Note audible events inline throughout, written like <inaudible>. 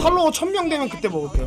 팔로워 1000명 되면 그때 먹을게요.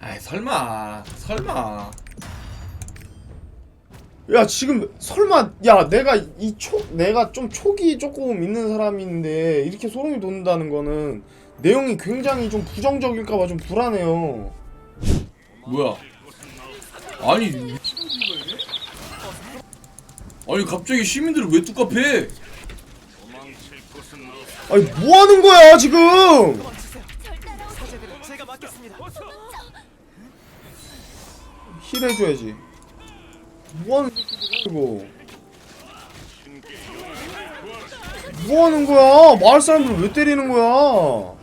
아이 설마 설마 야 지금 설마 야 내가 이 초 내가 좀 촉이 조금 있는 사람인데 이렇게 소름이 돋는다는 거는 내용이 굉장히 좀 부정적일까봐 좀 불안해요. 뭐야 아니 아니 갑자기 시민들을 왜 뚝갑해 아니 뭐 하는 거야 지금? 제가 맡겠습니다. 힐 해줘야지. 뭐 하는 이거? 뭐 하는 거야? 마을 사람들 왜 때리는 거야?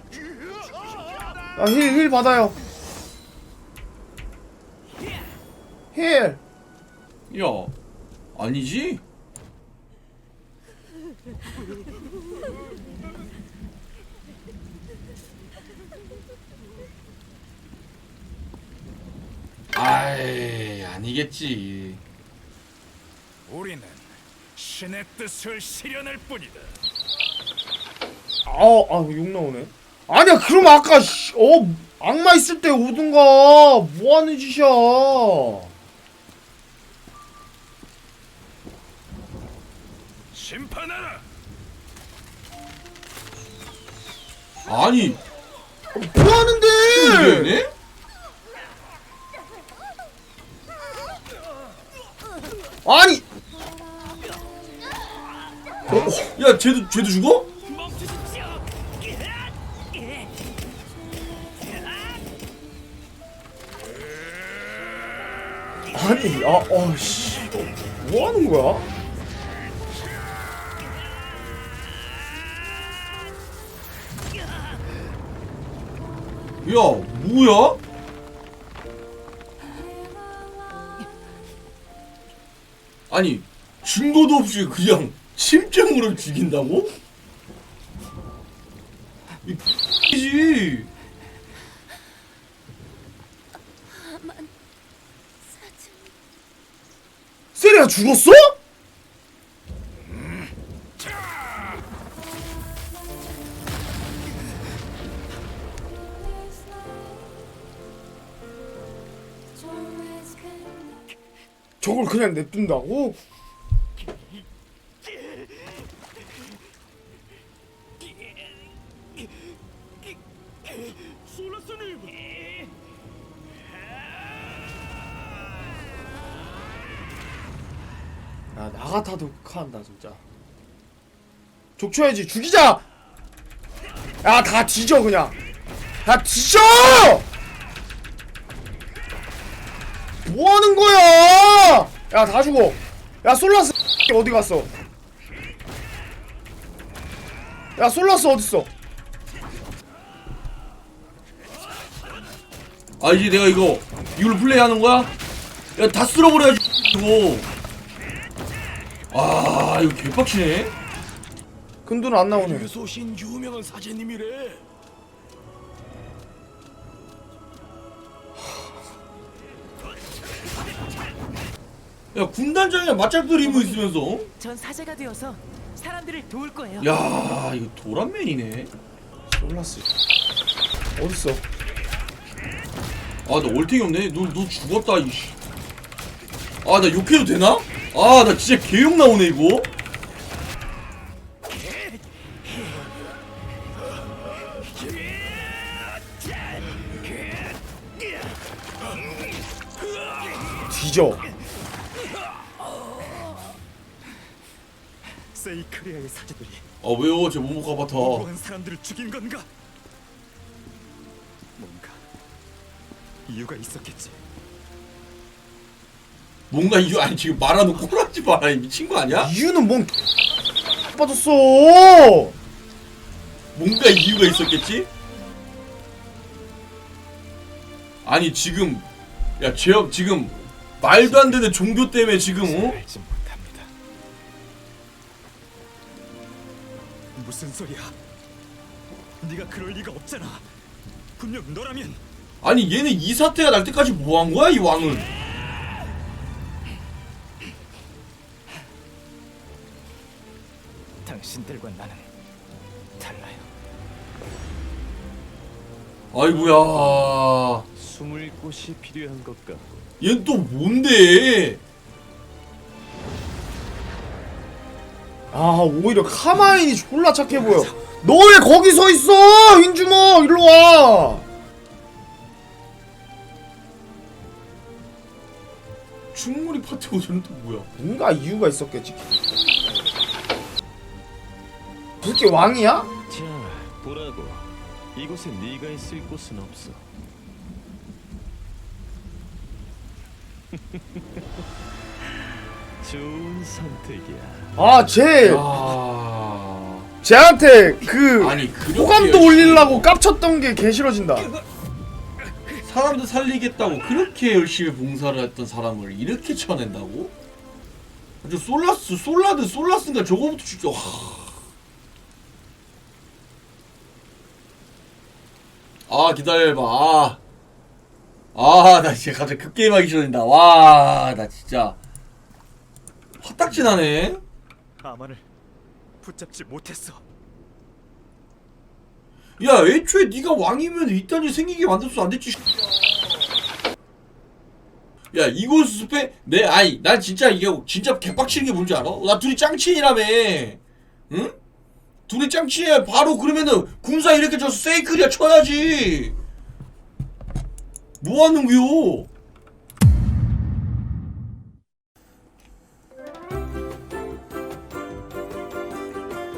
야힐 힐 받아요. 힐. 야 아니지 아이 아니겠지 우리는 신의 뜻을 실현할 뿐이다. 아우 아욕 나오네. 아니야 그럼 아까 씨, 어 악마 있을 때 오든가 뭐 하는 짓이야? 심판하라. 아니 뭐 하는데? 이겼네? 아니 야 쟤도 쟤도 죽어? 아니 아 어씨 뭐 하는 거야? 야 뭐야? 아니 증거도 없이 그냥 심증으로 죽인다고? 이지 세리가 죽었어? 저걸 그냥 냅둔다고? 야 나가타도 극한다 진짜. 족쳐야지 죽이자! 야 다 뒤져 그냥. 다 뒤져 뭐 하는 거야? 야 다 죽어. 야 솔라스 <laughs> 어디 갔어? 야 솔라스 어딨어? 아 이제 내가 이거 이걸로 플레이하는 거야? 야 다 쓸어버려야지 <laughs> 이거. 아 이거 개빡치네. 근두는 안 나오네. 유소신 유명한 사제님이래. 야 군단장이랑 맞짱 리고 있으면서. 어? 전 사제가 되어서 사람들을 도울 거예요. 야 이거 도란맨이네. 솔라스 어딨어? 아나 얼탱이 없네. 너, 너 죽었다 이씨. 아나 욕해도 되나? 아 나 진짜 개욕 나오네 이거. 뒤져 세이크리아의 사제들이 아 왜요 제 모모카 바타 무고한 사람들을 죽인 건가? 뭔가 이유가 있었겠지. 뭔가 이유 아니 지금 말하는 꼬라지 마라 이 미친 거 아니야? 이유는 뭔 빠졌어 뭔가 이유가 있었겠지? 아니 지금 야 죄업 지금 말도 안 되는 종교 때문에 지금 어? 알지 무슨 소리야? 네가 그럴 리가 없잖아. 분명 너라면 아니 얘는 이 사태가 날 때까지 뭐 한 거야 이 왕은 당신들과 나는 달라요. 아이고야. 숨을 곳이 필요한 것 같고 얘는 또 뭔데? 아 오히려 카마인이 졸라 착해 보여. 너 왜 거기 서 있어 흰주먹? 일로 와. 충무리 파티 오전은 또 뭐야? 뭔가 이유가 있었겠지. 그렇게 왕이야? 자 보라고. 이곳에 네가 있을 곳은 없어 <laughs> 좋은 선택이야 아 쟤 아. 쟤한테 그 아니 그렇게 호감도 열심히 올리려고 깝쳤던 게 개 싫어진다 사람들 살리겠다고 그렇게 열심히 봉사를 했던 사람을 이렇게 쳐낸다고? 저 솔라스 솔라드 솔라스인가 저거부터 진짜 와. 아 기다려봐 아. 아나 진짜 갑자기 급게임 하기 싫어진다 와 나 진짜 화딱지 나네 아만을 붙잡지 못했어. 야 애초에 네가 왕이면 이딴 일 생기게 만들어서 안 됐지 야 이곳 숲에 내 아이 난 진짜 이게 진짜 개빡치는 게 뭔지 알아? 나 둘이 짱친이라며 응? 둘이 짱친이야 바로 그러면은 군사 이렇게 저 세이클이야 쳐야지 뭐 하는 거요